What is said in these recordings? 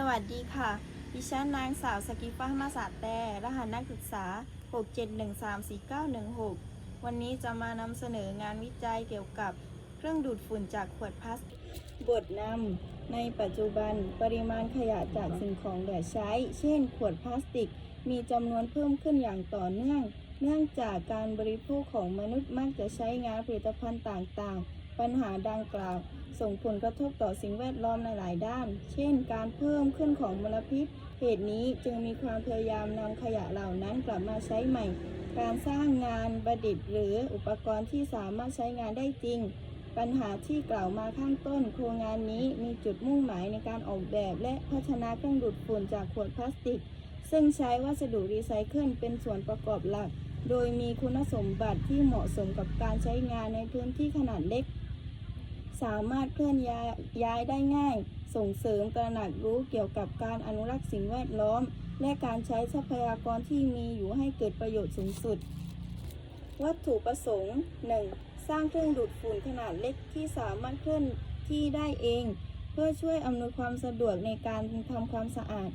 สวัสดีค่ะ ดิฉันนางสาวสกิฟ้ามาสาแต่รหัสนักศึกษา 6713496 วันนี้จะมานำเสนองานวิจัยเกี่ยวกับเครื่องดูดฝุ่นจากขวดพลาสติกบทนำในปัจจุบันปริมาณขยะจากสิ่งของเหลือใช้ เช่น ขวดพลาสติก มีจำนวนเพิ่มขึ้นอย่างต่อเนื่อง เนื่องจากการบริโภคของมนุษย์มักจะใช้งานผลิตภัณฑ์ต่างๆ ปัญหาดังกล่าว ส่งผลกระทบต่อสิ่งแวดล้อมในหลายด้าน เช่น การเพิ่มขึ้นของมลพิษ เหตุนี้จึงมีความพยายามนำขยะเหล่านั้นกลับมาใช้ใหม่ การสร้างงานประดิษฐ์หรืออุปกรณ์ที่สามารถใช้งานได้จริง ปัญหาที่กล่าวมาข้างต้น โครงงานนี้มีจุดมุ่งหมายในการออกแบบ และพัฒนาเครื่องดูดฝุ่นจากขวดพลาสติก ซึ่งใช้วัสดุรีไซเคิลเป็นส่วนประกอบหลักโดยมีคุณสมบัติที่เหมาะสมกับการใช้งานในพื้นที่ขนาดเล็ก สามารถเคลื่อนย้ายย้ายได้ง่าย ส่งเสริมตระหนักรู้เกี่ยวกับการอนุรักษ์สิ่งแวดล้อม และการใช้ทรัพยากรที่มีอยู่ให้เกิดประโยชน์สูงสุด วัตถุประสงค์ 1. สร้างเครื่องดูดฝุ่นขนาดเล็กที่สามารถเคลื่อนที่ได้เอง เพื่อช่วยอำนวยความสะดวกในการทำความสะอาด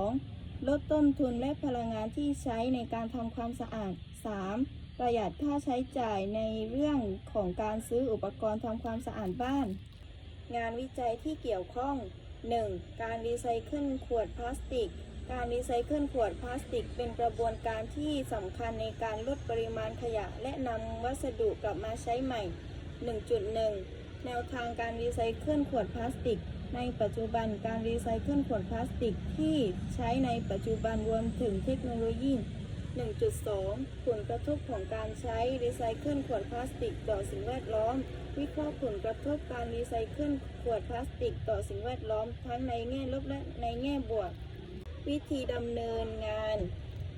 2. ลดต้นทุนและพลังงานที่ใช้ในการทำความสะอาด 3. ประหยัดค่าใช้จ่ายในเรื่องของการซื้ออุปกรณ์ทำความสะอาดบ้าน งานวิจัยที่เกี่ยวข้อง 1. การรีไซเคิลขวดพลาสติก การรีไซเคิลขวดพลาสติก เป็นกระบวนการที่สำคัญในการลดปริมาณขยะ และนำวัสดุกลับมาใช้ใหม่ 1.1 แนวทางการรีไซเคิลขวดพลาสติก ในปัจจุบันการรีไซเคิลขวดพลาสติกที่ใช้ในปัจจุบันรวมถึงเทคโนโลยี 1.2 ผลกระทบของการใช้รีไซเคิลขวดพลาสติกต่อสิ่งแวดล้อม วิเคราะห์ผลกระทบการรีไซเคิลขวดพลาสติกต่อสิ่งแวดล้อม ทั้งในแง่ลบและในแง่บวก วิธีดำเนินงาน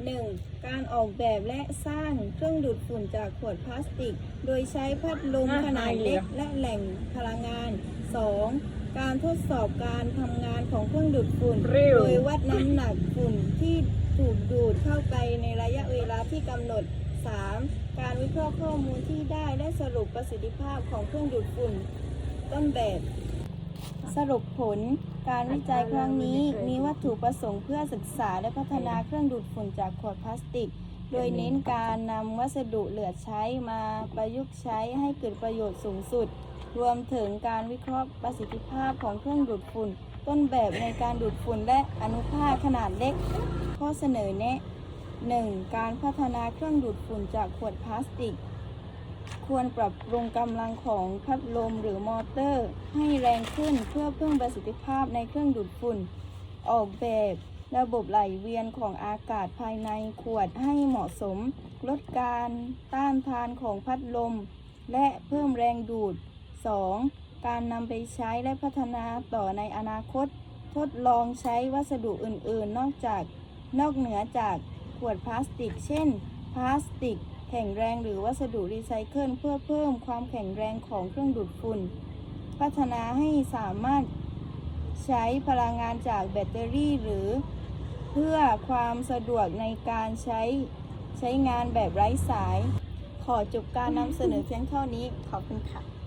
1. การออกแบบและสร้างเครื่องดูดฝุ่นจากขวดพลาสติก โดยใช้พัดลมอะขนาดเล็กและแหล่งพลังงาน 2. การทดสอบการทำงานของเครื่องดูดฝุ่นเร็วโดยวัดน้ำหนักฝุ่นที่ถูกดูด เข้าไปในระยะเวลาที่กำหนด 3. การวิเคราะห์ข้อมูลที่ได้และสรุปประสิทธิภาพของเครื่องดูดฝุ่น ต้นแบบ สรุปผล การวิจัยครั้งนี้มีวัตถุประสงค์เพื่อศึกษาและพัฒนาเครื่องดูดฝุ่นจากขวดพลาสติก โดยเน้นการนำวัสดุเหลือใช้มาประยุกต์ใช้ให้เกิดประโยชน์สูงสุด รวมถึงการวิเคราะห์ประสิทธิภาพของเครื่องดูดฝุ่น ต้นแบบในการดูดฝุ่นและอนุภาคขนาดเล็ก ข้อเสนอแนะ 1. การพัฒนาเครื่องดูดฝุ่นจากขวดพลาสติก ควรปรับปรุงกำลังของพัดลมหรือมอเตอร์ ให้แรงขึ้นเพื่อเพิ่มประสิทธิภาพในเครื่องดูดฝุ่น ออกแบบระบบไหลเวียนของอากาศภายในขวดให้เหมาะสม ลดการต้านทานของพัดลม และเพิ่มแรงดูด 2. การนำไปใช้และพัฒนาต่อในอนาคต ทดลองใช้วัสดุอื่นๆ นอกจากนอกเหนือจากขวดพลาสติก เช่น พลาสติก แข็งแรงหรือวัสดุรีไซเคิลเพื่อเพิ่มความแข็งแรงของเครื่องดูดฝุ่น พัฒนาให้สามารถใช้พลังงานจากแบตเตอรี่หรือ เพื่อความสะดวกในการใช้ใช้งานแบบไร้สาย ขอจบการนำเสนอเพียงเท่านี้ ขอบคุณค่ะ